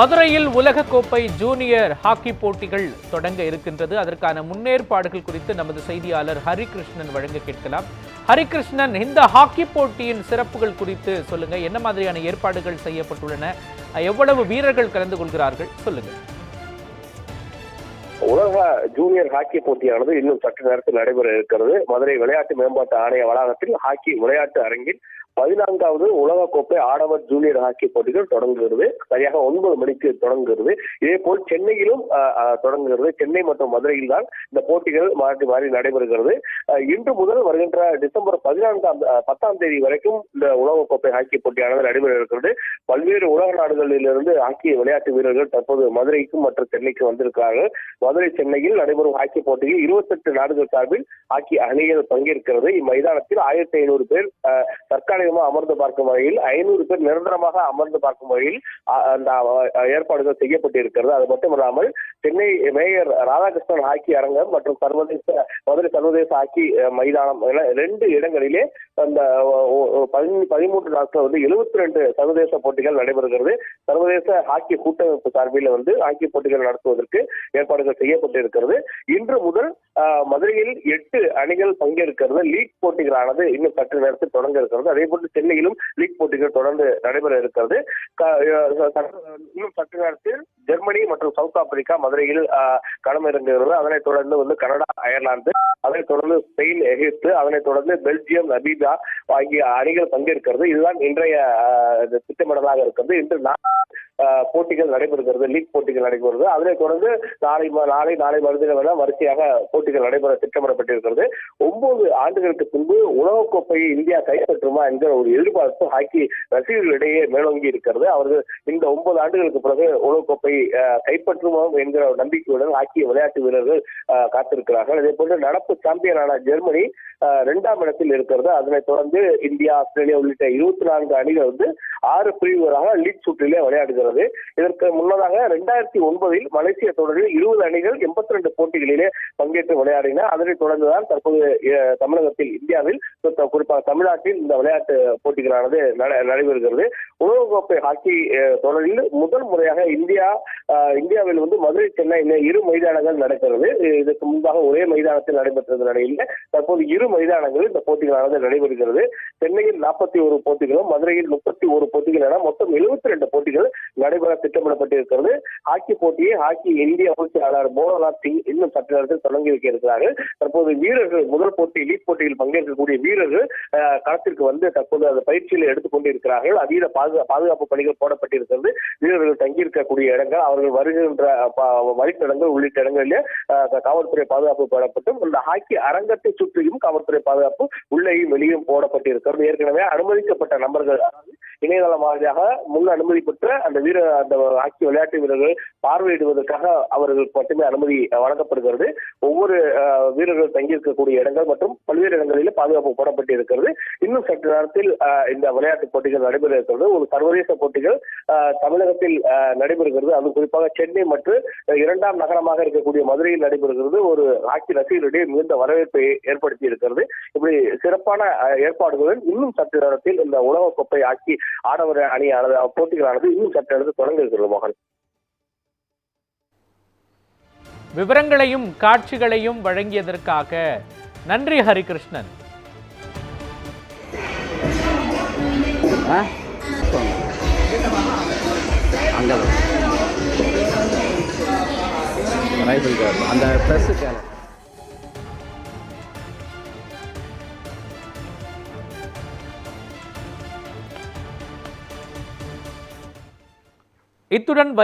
மதுரையில் உலகக்கோப்பை junior hockey போட்டிகள் தொடங்க இருக்கின்றது. அதற்கான முன்னேற்பாடுகள் குறித்து நமது செய்தியாளர் ஹரிகிருஷ்ணன் வழங்க கேட்கலாம். ஹரிகிருஷ்ணன் இந்த ஹாக்கி போட்டியின் சிறப்புகள் குறித்து சொல்லுங்க. என்ன மாதிரியான ஏற்பாடுகள் செய்யப்பட்டுள்ளன? எவ்வளவு வீரர்கள் கலந்து கொள்கிறார்கள்? சொல்லுங்க. உலக ஜூனியர் ஹாக்கி போட்டியானது இன்னும் சற்று நேரத்தில் நடைபெற இருக்கிறது. மதுரை விளையாட்டு மேம்பாட்டு ஆணைய வளாகத்தில் ஹாக்கி விளையாட்டு அரங்கில் பதினான்காவது உலகக்கோப்பை ஆடவர் ஜூனியர் ஹாக்கி போட்டிகள் தொடங்குகிறது. சரியாக ஒன்பது மணிக்கு தொடங்குகிறது. இதே போல் சென்னையிலும் தொடங்குகிறது. சென்னை மற்றும் மதுரையில் தான் இந்த போட்டிகள் மாறி மாறி நடைபெறுகிறது. இன்று முதல் வருகின்ற டிசம்பர் பதினான்காம் பத்தாம் தேதி வரைக்கும் இந்த உலகக்கோப்பை ஹாக்கி போட்டியானது நடைபெற இருக்கிறது. பல்வேறு உலக நாடுகளிலிருந்து ஹாக்கி விளையாட்டு வீரர்கள் தற்போது மதுரைக்கும் மற்றும் சென்னைக்கும் வந்திருக்கிறார்கள். மதுரை சென்னையில் நடைபெறும் ஹாக்கி போட்டியில் இருபத்தெட்டு நாடுகள் சார்பில் ஹாக்கி அணிகள் பங்கேற்கிறது. இம்மைதானத்தில் ஆயிரத்தி ஐநூறு பேர் தற்காலிகமாக அமர்ந்து பார்க்கும் வகையில் ஐநூறு பேர் நிரந்தரமாக அமர்ந்து பார்க்கும் வகையில் அந்த ஏற்பாடுகள் செய்யப்பட்டிருக்கிறது. அது மட்டுமல்லாமல் சென்னை மேயர் ராதாகிருஷ்ணன் ஹாக்கி அரங்கம் மற்றும் சர்வதேச மதுரை சர்வதேச ஹாக்கி மைதானம் என ரெண்டு இடங்களிலே அந்த பதிமூன்று நாட்கள் வந்து எழுபத்தி ரெண்டு சர்வதேச போட்டிகள் நடைபெறுகிறது. சர்வதேச ஹாக்கி கூட்டமைப்பு சார்பில் வந்து ஹாக்கி போட்டிகள் நடத்துவதற்கு ஏற்பாடுகள் செய்யப்பட்டிருக்கிறது இன்று முதல் மதுரையில் எட்டு அணிகள் பங்கேற்கிறது. லீக் போட்டிகளானது இன்னும் சற்று நேரத்தில் தொடங்க இருக்கிறது அதே போன்று சென்னையிலும் லீக் போட்டிகள் தொடர்ந்து நடைபெற இருக்கிறது. இன்னும் சற்று நேரத்தில் ஜெர்மனி மற்றும் சவுத் ஆப்பிரிக்கா மதுரையில் களமிறங்குகிறது அதனைத் தொடர்ந்து வந்து கனடா அயர்லாந்து அதனைத் தொடர்ந்து ஸ்பெயின் எகிப்து அதனைத் தொடர்ந்து பெல்ஜியம் நபீதா ஆகிய அணிகள் பங்கேற்கிறது. இதுதான் இன்றைய திட்டமிடலாக இருக்கிறது. இன்று நா- போட்டிகள் நடைபெறுகிறது லீக் போட்டிகள் நடைபெறுகிறது. அதனைத் தொடர்ந்து நாளை நாளை நாளை மறுதினம் என வரிசையாக போட்டிகள் நடைபெற திட்டமிடப்பட்டிருக்கிறது. ஒன்பது ஆண்டுகளுக்கு பின்பு உலகக்கோப்பையை இந்தியா கைப்பற்றுமா என்கிற ஒரு எதிர்பார்ப்பு ஹாக்கி ரசிகர்களிடையே மேலோங்கி இருக்கிறது. அவர்கள் இந்த ஒன்பது ஆண்டுகளுக்கு பிறகு உலகக்கோப்பை அஹ், என்கிற ஒரு நம்பிக்கையுடன் ஹாக்கி விளையாட்டு வீரர்கள் காத்திருக்கிறார்கள். அதே போன்று நடப்பு சாம்பியனான ஜெர்மனி இரண்டாம் இடத்தில் இருக்கிறது. அதனைத் தொடர்ந்து இந்தியா ஆஸ்திரேலியா உள்ளிட்ட இருபத்தி நான்கு அணிகள் வந்து ஆறு பிரிவுகளாக லீக் சுற்றிலே விளையாடுகிறது. வருகிறது. இதற்கு முன்னதாக இரண்டாயிரத்தி ஒன்பதில் மலேசிய தொடரில் இருபது அணிகள் எண்பத்தி ரெண்டு போட்டிகளிலே பங்கேற்று விளையாடின. அதனைத் தொடர்ந்துதான் தற்போது தமிழகத்தில் இந்தியாவில் குறிப்பாக தமிழ்நாட்டில் இந்த விளையாட்டு போட்டிகளானது நட- நடைபெறுகிறது. உலகக்கோப்பை ஹாக்கி தொடரில் முதல் முறையாக இந்தியா இந்தியாவில் வந்து மதுரை சென்னை இரு மைதானங்கள் நடக்கிறது. இதற்கு முன்பாக ஒரே மைதானத்தில் நடைபெற்றது நிலையில் தற்போது இரு மைதானங்களில் இந்த போட்டிகளானது நடைபெறுகிறது. சென்னையில் நாற்பத்தி ஒரு போட்டிகளும் மதுரையில் முப்பத்தி ஒரு போட்டிகள் என மொத்தம் எழுபத்தி ரெண்டு போட்டிகள் நடைபெற திட்டமிடப்பட்டிருக்கிறது. ஹாக்கி போட்டியை ஹாக்கி இந்திய அமைச்சர் மோகன்நாத் சிங் இன்னும் சற்று நேரத்தில் தொடங்கி வைக்க இருக்கிறார்கள். தற்போது வீரர்கள் முதல் போட்டி லீக் போட்டியில் பங்கேற்கக்கூடிய வீரர்கள் களத்திற்கு வந்து தற்போது அந்த பயிற்சியில் எடுத்துக்கொண்டு இருக்கிறார்கள் அதீத பாதுகா பாதுகாப்பு பணிகள் போடப்பட்டிருக்கிறது. வீரர்கள் தங்கியிருக்கக்கூடிய இடங்கள் அவர்கள் வருகின்ற வழித்தடங்கள் உள்ளிட்ட இடங்களிலே காவல்துறை பாதுகாப்பு போடப்பட்டும். இந்த ஹாக்கி அரங்கத்தை சுற்றியும் காவல்துறை பாதுகாப்பு உள்ளேயும் வெளியும் போடப்பட்டிருக்கிறது. ஏற்கனவே அனுமதிக்கப்பட்ட நபர்கள் இணையதளம் வாரியாக முன் அனுமதி பெற்ற அந்த வீர அந்த ஹாக்கி விளையாட்டு வீரர்கள் பார்வையிடுவதற்காக அவர்களுக்கு மட்டுமே அனுமதி வழங்கப்படுகிறது. ஒவ்வொரு வீரர்கள் தங்கியிருக்கக்கூடிய இடங்கள் மற்றும் பல்வேறு இடங்களில் பாதுகாப்பு போடப்பட்டிருக்கிறது. இன்னும் சற்று நேரத்தில் இந்த விளையாட்டு போட்டிகள் நடைபெற இருக்கிறது. ஒரு சர்வதேச போட்டிகள் தமிழகத்தில் நடைபெறுகிறது. அது குறிப்பாக சென்னை மற்றும் இரண்டாம் நகரமாக இருக்கக்கூடிய மதுரையில் நடைபெறுகிறது. ஒரு ஹாக்கி ரசிகர்களிடையே மிகுந்த வரவேற்பை ஏற்படுத்தி இருக்கிறது இப்படி சிறப்பான ஏற்பாடுகளுடன் இன்னும் சற்று நேரத்தில் இந்த உலகக்கோப்பை ஹாக்கி ஆடவர் அணியானது போட்டிகளானது இன்னும் சற்று நேரத்தில் தொடங்க இருக்கிறது மோகன். விவரங்களையும் காட்சிகளையும் வழங்கியதற்காக நன்றி ஹரிகிருஷ்ணன். அந்த ப்ரெஸ்ஸு கேளு இத்துடன் வை